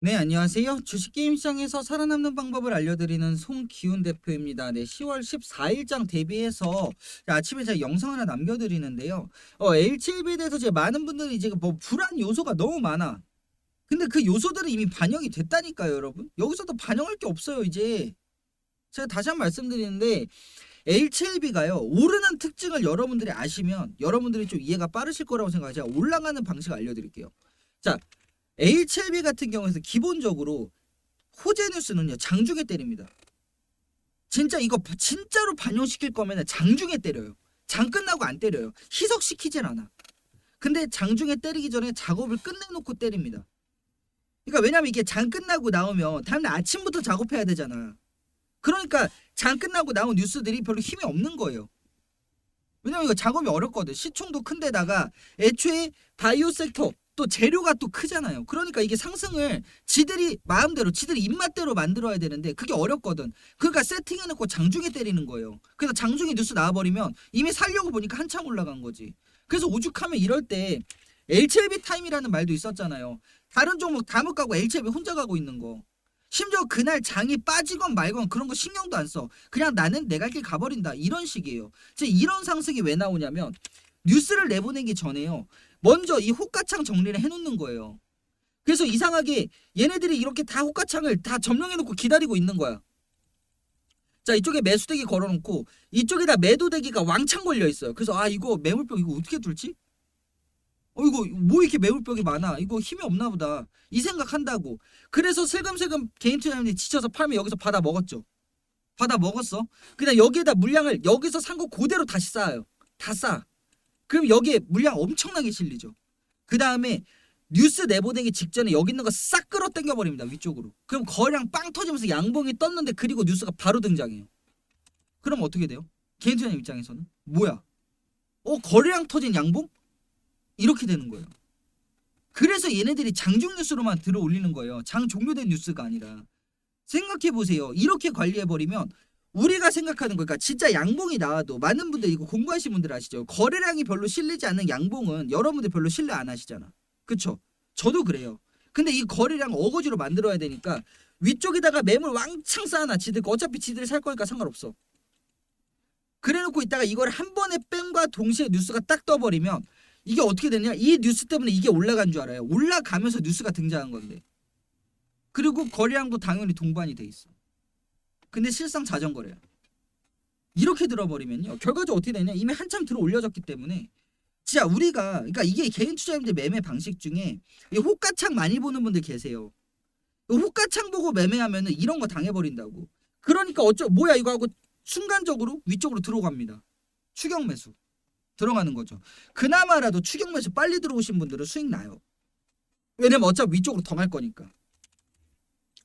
네, 안녕하세요. 주식 게임 시장에서 살아남는 방법을 알려드리는 송기훈 대표입니다. 네, 10월 14일장 대비해서 아침에 제가 영상 하나 남겨드리는데요. 어, H7B에 대해서 이제 많은 분들이 이제 뭐 불안 요소가 너무 많아. 근데 그 요소들은 이미 반영이 됐다니까요, 여러분. 여기서도 반영할 게 없어요, 이제. 제가 다시 한 번 말씀드리는데 H7B가요 오르는 특징을 여러분들이 아시면 여러분들이 좀 이해가 빠르실 거라고 생각해요. 제가 올라가는 방식을 알려드릴게요. 자, HLB 같은 경우에서 기본적으로 호재 뉴스는요 장중에 때립니다. 진짜 이거 바- 진짜로 반영시킬 거면 장중에 때려요. 장 끝나고 안 때려요. 희석시키질 않아. 근데 장중에 때리기 전에 작업을 끝내놓고 때립니다. 그러니까 왜냐면 이게 장 끝나고 나오면 다음날 아침부터 작업해야 되잖아. 그러니까 장 끝나고 나온 뉴스들이 별로 힘이 없는 거예요. 왜냐면 이거 작업이 어렵거든. 시총도 큰데다가 애초에 바이오 섹터 또 재료가 또 크잖아요. 그러니까 이게 상승을 지들이 마음대로 지들이 입맛대로 만들어야 되는데 그게 어렵거든. 그러니까 세팅해놓고 장중에 때리는 거예요. 그래서 장중에 뉴스 나와버리면 이미 살려고 보니까 한참 올라간 거지. 그래서 오죽하면 이럴 때 LCLB 타임이라는 말도 있었잖아요. 다른 종목 다 못 가고 LCLB 혼자 가고 있는 거. 심지어 그날 장이 빠지건 말건 그런 거 신경도 안 써. 그냥 나는 내갈길 가버린다. 이런 식이에요. 즉 이런 상승이 왜 나오냐면 뉴스를 내보내기 전에요. 먼저 이 호가창 정리를 해놓는 거예요. 그래서 이상하게 얘네들이 이렇게 다 호가창을 다 점령해놓고 기다리고 있는 거야. 자 이쪽에 매수대기 걸어놓고 이쪽에다 매도대기가 왕창 걸려 있어요. 그래서 아 이거 매물벽 이거 어떻게 뚫지? 어 이거 뭐 이렇게 매물벽이 많아? 이거 힘이 없나 보다. 이 생각한다고. 그래서 슬금슬금 개인 투자자들이 지쳐서 팔면 여기서 받아 먹었죠. 받아 먹었어. 그냥 여기에다 물량을 여기서 산 거 그대로 다시 쌓아요. 다 쌓아. 그럼 여기에 물량 엄청나게 실리죠. 그 다음에 뉴스 내보내기 직전에 여기 있는 거 싹 끌어 당겨 버립니다 위쪽으로. 그럼 거래량 빵 터지면서 양봉이 떴는데 그리고 뉴스가 바로 등장해요. 그럼 어떻게 돼요? 개인 투자 입장에서는 뭐야? 어 거래량 터진 양봉? 이렇게 되는 거예요. 그래서 얘네들이 장중 뉴스로만 들어 올리는 거예요. 장 종료된 뉴스가 아니라 생각해 보세요. 이렇게 관리해 버리면 우리가 생각하는 거, 그러니까 진짜 양봉이 나와도 많은 분들 이거 공부하신 분들 아시죠? 거래량이 별로 실리지 않는 양봉은 여러분들 별로 신뢰 안 하시잖아. 그쵸? 저도 그래요. 근데 이 거래량 어거지로 만들어야 되니까 위쪽에다가 매물 왕창 쌓아놔. 지들 거 어차피 지들이 살 거니까 상관없어. 그래놓고 있다가 이걸 한 번에 뺑과 동시에 뉴스가 딱 떠버리면 이게 어떻게 되냐? 이 뉴스 때문에 이게 올라간 줄 알아요. 올라가면서 뉴스가 등장한 건데. 그리고 거래량도 당연히 동반이 돼 있어. 근데 실상 자전거래야. 이렇게 들어버리면요. 결과적으로 어떻게 되냐? 이미 한참 들어 올려졌기 때문에 진짜 우리가 그러니까 이게 개인 투자자님들 매매 방식 중에 이 호가창 많이 보는 분들 계세요. 이 호가창 보고 매매하면은 이런 거 당해버린다고. 그러니까 어쩌 뭐야 이거 하고 순간적으로 위쪽으로 들어갑니다. 추격 매수 들어가는 거죠. 그나마라도 추격 매수 빨리 들어오신 분들은 수익 나요. 왜냐면 어차피 위쪽으로 더 갈 거니까.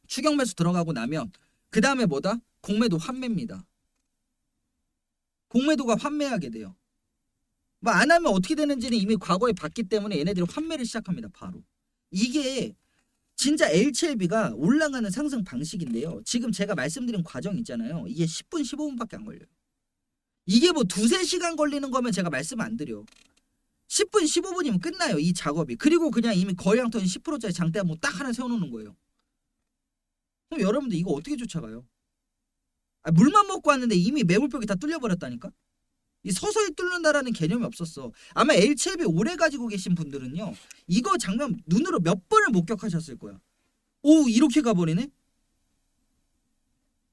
추격 매수 들어가고 나면 그 다음에 뭐다? 공매도 환매입니다. 공매도가 환매하게 돼요. 뭐 안 하면 어떻게 되는지는 이미 과거에 봤기 때문에 얘네들이 환매를 시작합니다. 바로. 이게 진짜 LCLB가 올라가는 상승 방식인데요. 지금 제가 말씀드린 과정 있잖아요. 이게 10분 15분밖에 안 걸려요. 이게 뭐 두세 시간 걸리는 거면 제가 말씀 안 드려. 10분 15분이면 끝나요. 이 작업이. 그리고 그냥 이미 터진 10%짜리 장대 뭐딱 하나 세워놓는 거예요. 그럼 여러분들 이거 어떻게 쫓아가요? 아, 물만 먹고 왔는데 이미 매물벽이 다 뚫려버렸다니까? 이 서서히 뚫는다라는 개념이 없었어. 아마 LCLB 오래 가지고 계신 분들은요. 이거 장면 눈으로 몇 번을 목격하셨을 거야. 오 이렇게 가버리네?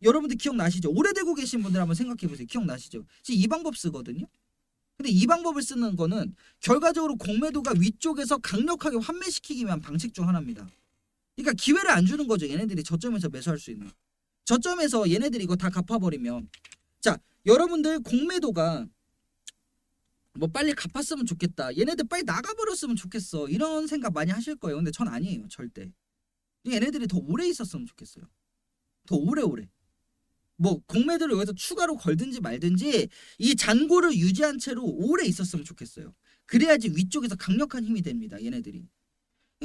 여러분들 기억나시죠? 오래 들고 계신 분들 한번 생각해보세요. 기억나시죠? 지금 이 방법 쓰거든요. 근데 이 방법을 쓰는 거는 결과적으로 공매도가 위쪽에서 강력하게 환매시키기 위한 방식 중 하나입니다. 그러니까 기회를 안 주는 거죠. 얘네들이 저점에서 매수할 수 있는. 저점에서 얘네들이 이거 다 갚아버리면 자 여러분들 공매도가 뭐 빨리 갚았으면 좋겠다. 얘네들 빨리 나가버렸으면 좋겠어. 이런 생각 많이 하실 거예요. 근데 전 아니에요. 절대. 얘네들이 더 오래 있었으면 좋겠어요. 더 오래오래. 뭐 공매도를 여기서 추가로 걸든지 말든지 이 잔고를 유지한 채로 오래 있었으면 좋겠어요. 그래야지 위쪽에서 강력한 힘이 됩니다. 얘네들이.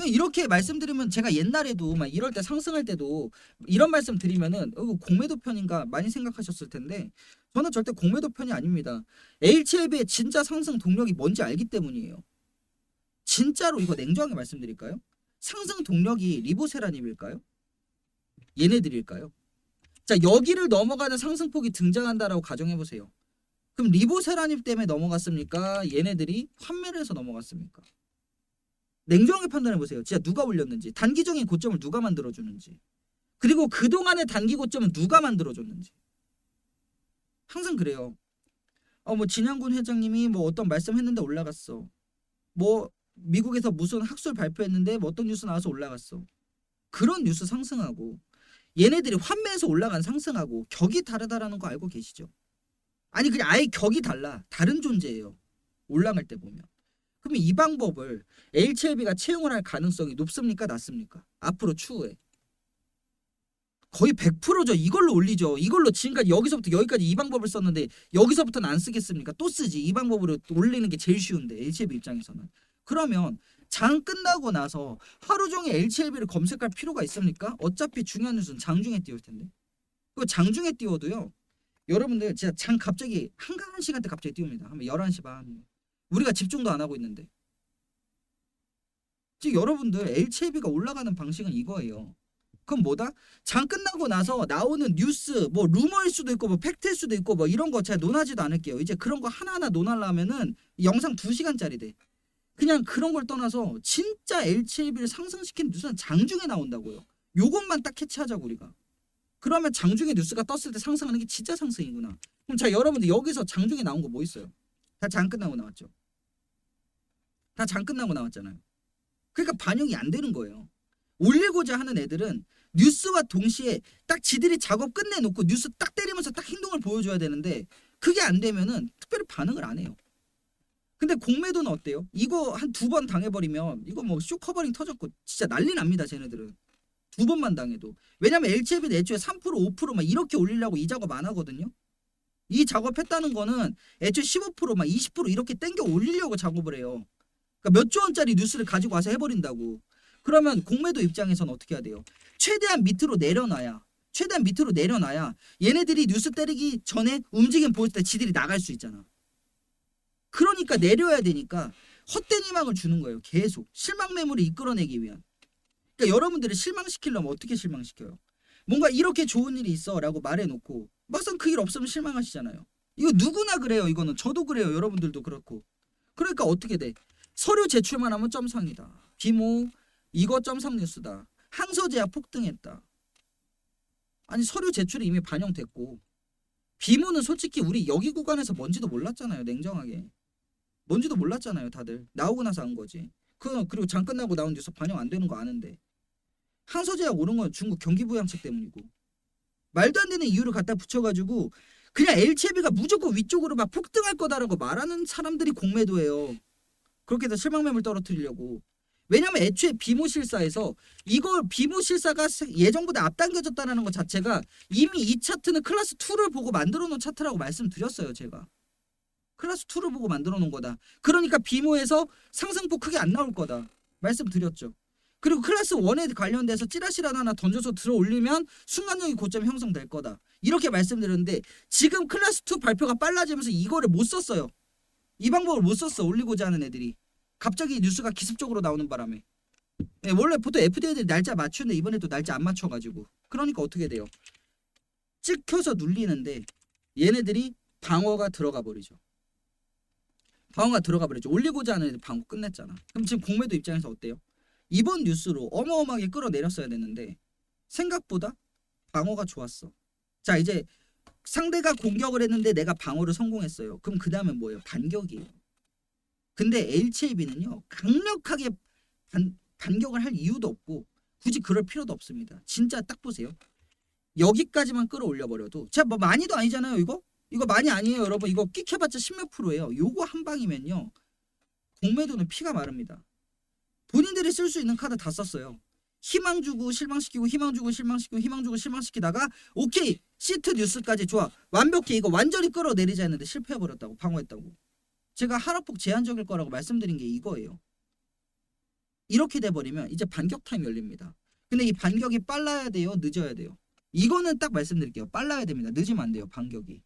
이렇게 말씀드리면 제가 옛날에도 막 이럴 때 상승할 때도 이런 말씀 드리면은 어, 공매도 편인가 많이 생각하셨을 텐데 저는 절대 공매도 편이 아닙니다. HLB의 진짜 상승 동력이 뭔지 알기 때문이에요. 진짜로 이거 냉정하게 말씀드릴까요? 상승 동력이 리보세라님일까요? 얘네들일까요? 자 여기를 넘어가는 상승폭이 등장한다라고 가정해 보세요. 그럼 리보세라님 때문에 넘어갔습니까? 얘네들이 환매를 해서 넘어갔습니까? 냉정하게 판단해 보세요. 진짜 누가 올렸는지 단기적인 고점을 누가 만들어 주는지 그리고 그 동안의 단기 고점은 누가 만들어 줬는지 항상 그래요. 어 뭐 진양군 회장님이 뭐 어떤 말씀했는데 올라갔어. 뭐 미국에서 무슨 학술 발표했는데 뭐 어떤 뉴스 나와서 올라갔어. 그런 뉴스 상승하고 얘네들이 환매해서 올라간 상승하고 격이 다르다라는 거 알고 계시죠? 아니 그냥 아예 격이 달라. 다른 존재예요. 올라갈 때 보면. 그럼 이 방법을 HLB가 채용을 할 가능성이 높습니까? 낮습니까? 앞으로 추후에. 거의 100%죠. 이걸로 올리죠. 이걸로 지금까지 여기서부터 여기까지 이 방법을 썼는데 여기서부터는 안 쓰겠습니까? 또 쓰지. 이 방법으로 올리는 게 제일 쉬운데 HLB 입장에서는. 그러면 장 끝나고 나서 하루 종일 HLB를 검색할 필요가 있습니까? 어차피 중요한 뉴스는 장중에 띄울 텐데. 그 장중에 띄워도요. 여러분들 진짜 장 갑자기 한가한 시간대 갑자기 띄웁니다. 하면 11시 반. 우리가 집중도 안 하고 있는데. 지금 여러분들 HLB가 올라가는 방식은 이거예요. 그럼 뭐다? 장 끝나고 나서 나오는 뉴스 뭐 루머일 수도 있고 뭐 팩트일 수도 있고 뭐 이런 거 제가 논하지도 않을게요. 이제 그런 거 하나하나 논하려면은 영상 2시간짜리 돼. 그냥 그런 걸 떠나서 진짜 LCLB를 상승시킨 뉴스는 장중에 나온다고요. 요것만 딱 캐치하자고 우리가. 그러면 장중에 뉴스가 떴을 때 상승하는 게 진짜 상승이구나. 그럼 자 여러분들 여기서 장중에 나온 거 뭐 있어요? 다 장 끝나고 나왔죠. 다 장 끝나고 나왔잖아요. 그러니까 반영이 안 되는 거예요. 올리고자 하는 애들은 뉴스와 동시에 딱 지들이 작업 끝내놓고 뉴스 딱 때리면서 딱 행동을 보여줘야 되는데 그게 안 되면은 특별히 반응을 안 해요. 근데 공매도는 어때요? 이거 한 두 번 당해버리면 이거 뭐 쇼 커버링 터졌고 진짜 난리 납니다 쟤네들은 두 번만 당해도 왜냐면 LCLB는 애초에 3% 5%막 이렇게 올리려고 이 작업 안 하거든요 이 작업했다는 거는 애초에 15%막 20% 이렇게 땡겨 올리려고 작업을 해요 그러니까 몇조 원짜리 뉴스를 가지고 와서 해버린다고 그러면 공매도 입장에서는 어떻게 해야 돼요? 최대한 밑으로 내려놔야 최대한 밑으로 내려놔야 얘네들이 뉴스 때리기 전에 움직임 보일 때 지들이 나갈 수 있잖아. 그러니까 내려야 되니까 헛된 희망을 주는 거예요. 계속 실망 매물을 이끌어내기 위한. 그러니까 여러분들을 실망시키려면 어떻게 실망시켜요? 뭔가 이렇게 좋은 일이 있어라고 말해놓고 막상 그 일 없으면 실망하시잖아요. 이거 누구나 그래요. 이거는 저도 그래요. 여러분들도 그렇고. 그러니까 어떻게 돼? 서류 제출만 하면 점상이다. 비모 이거 점상 뉴스다. 항소제약 폭등했다. 아니 서류 제출이 이미 반영됐고 비모는 솔직히 우리 여기 구간에서 뭔지도 몰랐잖아요. 냉정하게. 뭔지도 몰랐잖아요. 다들 나오고 나서 한 거지. 그 그리고 장 끝나고 나온 뉴스 반영 안 되는 거 아는데 항소제약 오른 건 중국 경기부양책 때문이고 말도 안 되는 이유를 갖다 붙여가지고 그냥 LCB가 무조건 위쪽으로 막 폭등할 거다라고 말하는 사람들이 공매도예요. 그렇게 해서 실망매물 떨어뜨리려고. 왜냐면 애초에 비모실사에서 이걸 비모실사가 예정보다 앞당겨졌다는 것 자체가 이미 이 차트는 클래스 2를 보고 만들어 놓은 차트라고 말씀드렸어요 제가. 클래스 2를 보고 만들어 놓은 거다. 그러니까 비모에서 상승폭 크게 안 나올 거다. 말씀드렸죠. 그리고 클래스 1에 관련돼서 찌라시라도 하나 던져서 들어 올리면 순간적인 고점이 형성될 거다. 이렇게 말씀드렸는데 지금 클래스 2 발표가 빨라지면서 이거를 못 썼어요 이 방법을 못 썼어 올리고자 하는 애들이 갑자기 뉴스가 기습적으로 나오는 바람에 네, 원래 보통 FDA들이 날짜 맞추는데 이번에 또 날짜 안 맞춰가지고 그러니까 어떻게 돼요? 찍혀서 눌리는데 얘네들이 방어가 들어가 버리죠. 방어가 들어가 버리죠. 올리고자 하는 애들 방어 끝냈잖아. 그럼 지금 공매도 입장에서 어때요? 이번 뉴스로 어마어마하게 끌어내렸어야 되는데 생각보다 방어가 좋았어. 자 이제 상대가 공격을 했는데 내가 방어를 성공했어요. 그럼 그 다음에 뭐예요? 반격이에요. 근데 HLB는요 강력하게 반, 반격을 할 이유도 없고 굳이 그럴 필요도 없습니다. 진짜 딱 보세요. 여기까지만 끌어올려 버려도 제가 뭐 많이도 아니잖아요 이거 이거 많이 아니에요 여러분 이거 끽해봤자 십몇 프로예요. 요거 한 방이면요 공매도는 피가 마릅니다. 본인들이 쓸 수 있는 카드 다 썼어요. 희망 주고 실망시키고 희망 주고 실망시키고 희망 주고 실망시키다가 오케이 시트 뉴스까지 좋아 완벽해 이거 완전히 끌어내리자 했는데 실패해버렸다고 방어했다고 제가 하락폭 제한적일 거라고 말씀드린 게 이거예요. 이렇게 돼버리면 이제 반격 타임 열립니다. 근데 이 반격이 빨라야 돼요? 늦어야 돼요? 이거는 딱 말씀드릴게요. 빨라야 됩니다. 늦으면 안 돼요. 반격이.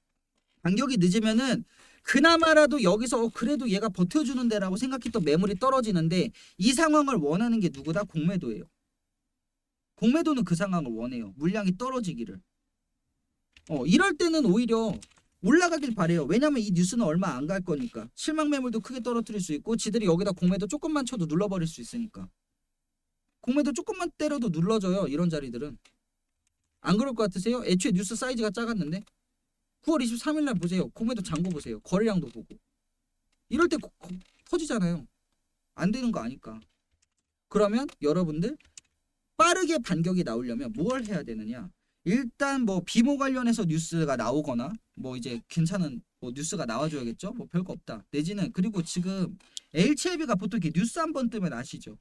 반격이 늦으면은 그나마라도 여기서 어, 그래도 얘가 버텨주는데라고 생각했던 매물이 떨어지는데 이 상황을 원하는 게 누구다? 공매도예요. 공매도는 그 상황을 원해요. 물량이 떨어지기를. 어 이럴 때는 오히려 올라가길 바래요. 왜냐면 이 뉴스는 얼마 안 갈 거니까. 실망 매물도 크게 떨어뜨릴 수 있고 지들이 여기다 공매도 조금만 쳐도 눌러버릴 수 있으니까. 공매도 조금만 때려도 눌러져요. 이런 자리들은. 안 그럴 것 같으세요? 애초에 뉴스 사이즈가 작았는데 9월 23일 날 보세요. 공매도 잔고 보세요. 거래량도 보고. 이럴 때 거- 거- 터지잖아요. 안 되는 거 아니까. 그러면 여러분들 빠르게 반격이 나오려면 뭘 해야 되느냐? 일단 뭐 비모 관련해서 뉴스가 나오거나 뭐 이제 괜찮은 뭐 뉴스가 나와줘야겠죠. 뭐 별거 없다. 내지는 그리고 지금 HLB가 보통 이렇게 뉴스 한 번 뜨면 아시죠?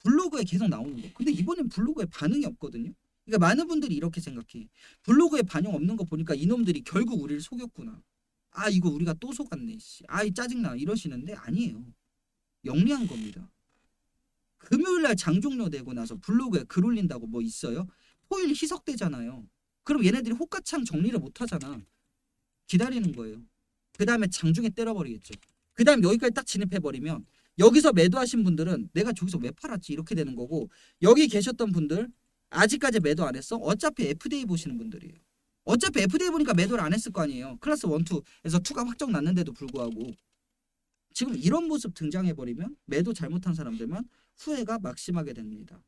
블로그에 계속 나오는 거. 근데 이번엔 블로그에 반응이 없거든요. 그러니까 많은 분들이 이렇게 생각해. 블로그에 반영 없는 거 보니까 이놈들이 결국 우리를 속였구나. 아 이거 우리가 또 속았네. 씨. 아이 짜증나 이러시는데 아니에요. 영리한 겁니다. 금요일 날 장종료 되고 나서 블로그에 글 올린다고 뭐 있어요? 토요일 희석되잖아요. 그럼 얘네들이 호가창 정리를 못 하잖아. 기다리는 거예요. 그 다음에 장중에 때려버리겠죠. 그 다음 여기까지 딱 진입해버리면 여기서 매도하신 분들은 내가 저기서 왜 팔았지 이렇게 되는 거고 여기 계셨던 분들 아직까지 매도 안 했어? 어차피 FDA 보시는 분들이에요. 어차피 FDA 보니까 매도를 안 했을 거 아니에요. 클래스 1, 2에서 2가 확정 났는데도 불구하고 지금 이런 모습 등장해버리면 매도 잘못한 사람들만 후회가 막심하게 됩니다.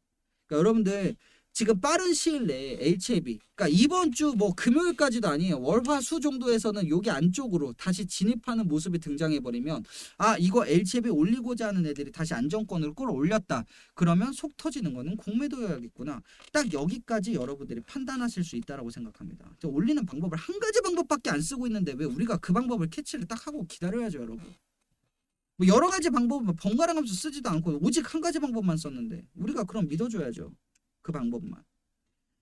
그러니까 여러분들 지금 빠른 시일 내에 HLB 그러니까 이번 주 뭐 금요일까지도 아니에요. 월화수 정도에서는 여기 안쪽으로 다시 진입하는 모습이 등장해 버리면 아 이거 HLB 올리고자 하는 애들이 다시 안정권을 끌어올렸다. 그러면 속 터지는 거는 공매도여야겠구나. 딱 여기까지 여러분들이 판단하실 수 있다라고 생각합니다. 저 올리는 방법을 한 가지 방법밖에 안 쓰고 있는데 왜 우리가 그 방법을 캐치를 딱 하고 기다려야죠, 여러분. 뭐 여러 가지 방법을 번갈아 가면서 쓰지도 않고 오직 한 가지 방법만 썼는데 우리가 그럼 믿어줘야죠. 그 방법만.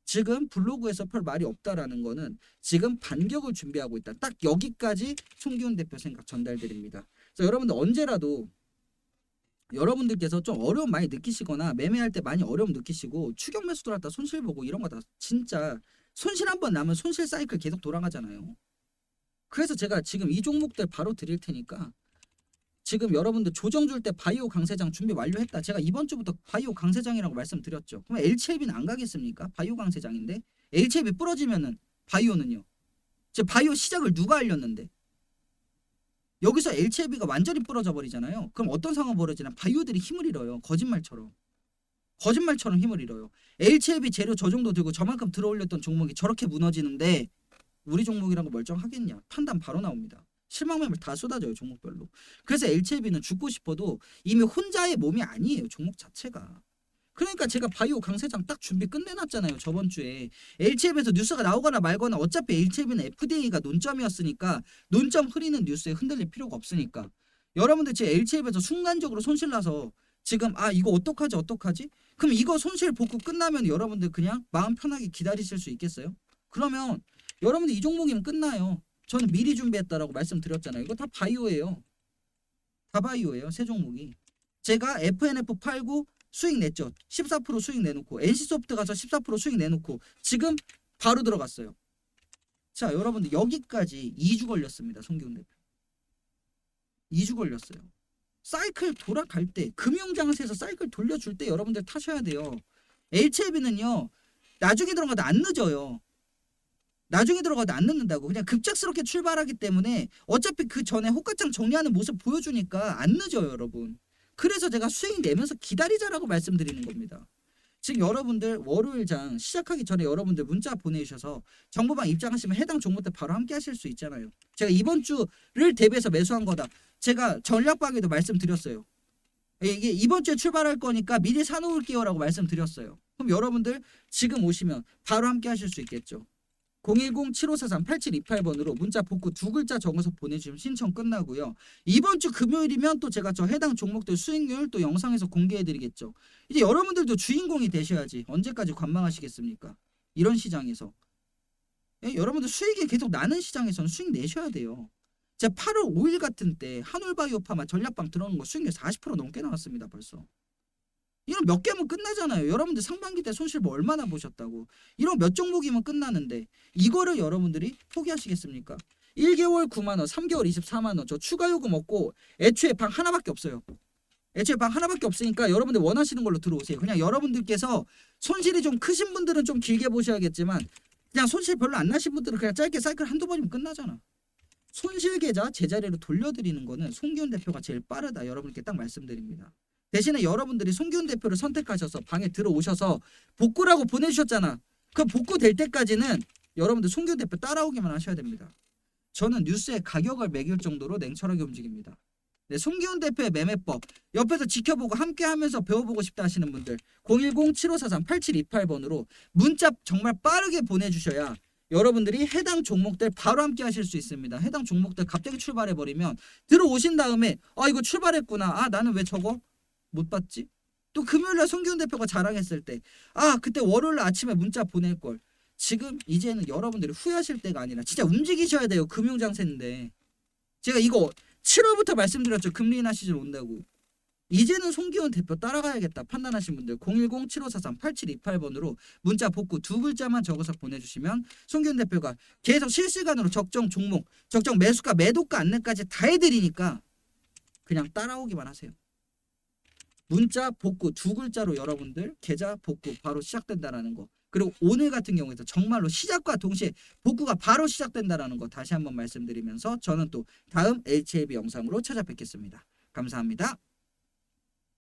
지금 블로그에서 별 말이 없다라는 거는 지금 반격을 준비하고 있다. 딱 여기까지 송기훈 대표 생각 전달드립니다. 그래서 여러분들 언제라도 여러분들께서 좀 어려움 많이 느끼시거나 매매할 때 많이 어려움 느끼시고 추격 매수 들어왔다 손실 보고 이런 거 다 진짜 손실 한 번 나면 손실 사이클 계속 돌아가잖아요. 그래서 제가 지금 이 종목들 바로 드릴 테니까 지금 여러분들 조정 줄 때 바이오 강세장 준비 완료했다. 제가 이번 주부터 바이오 강세장이라고 말씀드렸죠. 그럼 LCLB는 안 가겠습니까? 바이오 강세장인데 LCLB 부러지면은 바이오는요. 제 바이오 시작을 누가 알렸는데 여기서 LCLB가 완전히 부러져 버리잖아요. 그럼 어떤 상황 벌어지나 바이오들이 힘을 잃어요. 거짓말처럼. 거짓말처럼 힘을 잃어요. LCLB 재료 저 정도 들고 저만큼 들어올렸던 종목이 저렇게 무너지는데 우리 종목이란 거 멀쩡하겠냐? 판단 바로 나옵니다. 실망 매물 다 쏟아져요 종목별로. 그래서 LCLB는 죽고 싶어도 이미 혼자의 몸이 아니에요 종목 자체가. 그러니까 제가 바이오 강세장 딱 준비 끝내놨잖아요 저번 주에 LCLB에서 뉴스가 나오거나 말거나 어차피 LCLB는 FDA가 논점이었으니까 논점 흐리는 뉴스에 흔들릴 필요가 없으니까 여러분들 제 LCLB에서 순간적으로 손실 나서 지금 아 이거 어떡하지 어떡하지 그럼 이거 손실 복구 끝나면 여러분들 그냥 마음 편하게 기다리실 수 있겠어요? 그러면 여러분들 이 종목이면 끝나요. 저는 미리 준비했다라고 말씀드렸잖아요. 이거 다 바이오예요. 다 바이오예요. 세 종목이. 제가 FNF 팔고 수익 냈죠. 14% 수익 내놓고 NC소프트 가서 14% 수익 내놓고 지금 바로 들어갔어요. 자, 여러분들 여기까지 2주 걸렸습니다. 송기훈 대표. 2주 걸렸어요. 사이클 돌아갈 때 금융장세에서 사이클 돌려줄 때 여러분들 타셔야 돼요. HLB는요. 나중에 들어가도 안 늦어요. 나중에 들어가도 안 늦는다고. 그냥 급작스럽게 출발하기 때문에 어차피 그 전에 호가창 정리하는 모습 보여주니까 안 늦어요 여러분. 그래서 제가 수익 내면서 기다리자라고 말씀드리는 겁니다. 지금 여러분들 월요일장 시작하기 전에 여러분들 문자 보내주셔서 정보방 입장하시면 해당 종목 때 바로 함께 하실 수 있잖아요. 제가 이번 주를 대비해서 매수한 거다. 제가 전략방에도 말씀드렸어요. 이게 이번 주에 출발할 거니까 미리 사놓을게요 라고 말씀드렸어요. 그럼 여러분들 지금 오시면 바로 함께 하실 수 있겠죠 010-7543-8728번으로 문자 복구 두 글자 적어서 보내주시면 신청 끝나고요. 이번 주 금요일이면 또 제가 저 해당 종목들 수익률 또 영상에서 공개해드리겠죠. 이제 여러분들도 주인공이 되셔야지 언제까지 관망하시겠습니까? 이런 시장에서. 예, 여러분들 수익이 계속 나는 시장에서는 수익 내셔야 돼요. 제가 8월 5일 같은 때 한올바이오파마 전략방 들어오는 거 수익률 40% 넘게 나왔습니다 벌써. 이런 몇 개면 끝나잖아요. 여러분들 상반기 때 손실 뭐 얼마나 보셨다고. 이런 몇 종목이면 끝나는데 이거를 여러분들이 포기하시겠습니까? 1개월 9만 원, 3개월 24만 원. 저 추가 요금 없고 애초에 방 하나밖에 없어요. 애초에 방 하나밖에 없으니까 여러분들 원하시는 걸로 들어오세요. 그냥 여러분들께서 손실이 좀 크신 분들은 좀 길게 보셔야겠지만 그냥 손실 별로 안 나신 분들은 그냥 짧게 사이클 한두 번이면 끝나잖아. 손실 계좌 제자리로 돌려드리는 거는 송기훈 대표가 제일 빠르다. 여러분께 딱 말씀드립니다. 대신에 여러분들이 송기훈 대표를 선택하셔서 방에 들어오셔서 복구라고 보내주셨잖아. 그 복구 될 때까지는 여러분들 송기훈 대표 따라오기만 하셔야 됩니다. 저는 뉴스의 가격을 매길 정도로 냉철하게 움직입니다. 네, 송기훈 대표의 매매법 옆에서 지켜보고 함께하면서 배워보고 싶다 하시는 분들 010-7543-8728번으로 문자 정말 빠르게 보내주셔야 여러분들이 해당 종목들 바로 함께 하실 수 있습니다. 해당 종목들 갑자기 출발해 버리면 들어오신 다음에 아 이거 출발했구나. 아 나는 왜 저거 못 봤지? 또 금요일날 송기훈 대표가 자랑했을 때 아 그때 월요일 아침에 문자 보낼 걸. 지금 이제는 여러분들이 후회하실 때가 아니라 진짜 움직이셔야 돼요. 금융장세인데 제가 이거 7월부터 말씀드렸죠. 금리 인하 시즌 온다고. 이제는 송기훈 대표 따라가야겠다 판단하신 분들 010-7543-8728번으로 문자 복구 두 글자만 적어서 보내주시면 송기훈 대표가 계속 실시간으로 적정 종목, 적정 매수가, 매도가 안내까지 다 해드리니까 그냥 따라오기만 하세요. 문자 복구 두 글자로 여러분들 계좌 복구 바로 시작된다라는 거. 그리고 오늘 같은 경우에도 정말로 시작과 동시에 복구가 바로 시작된다라는 거 다시 한번 말씀드리면서 저는 또 다음 HLB 영상으로 찾아뵙겠습니다. 감사합니다.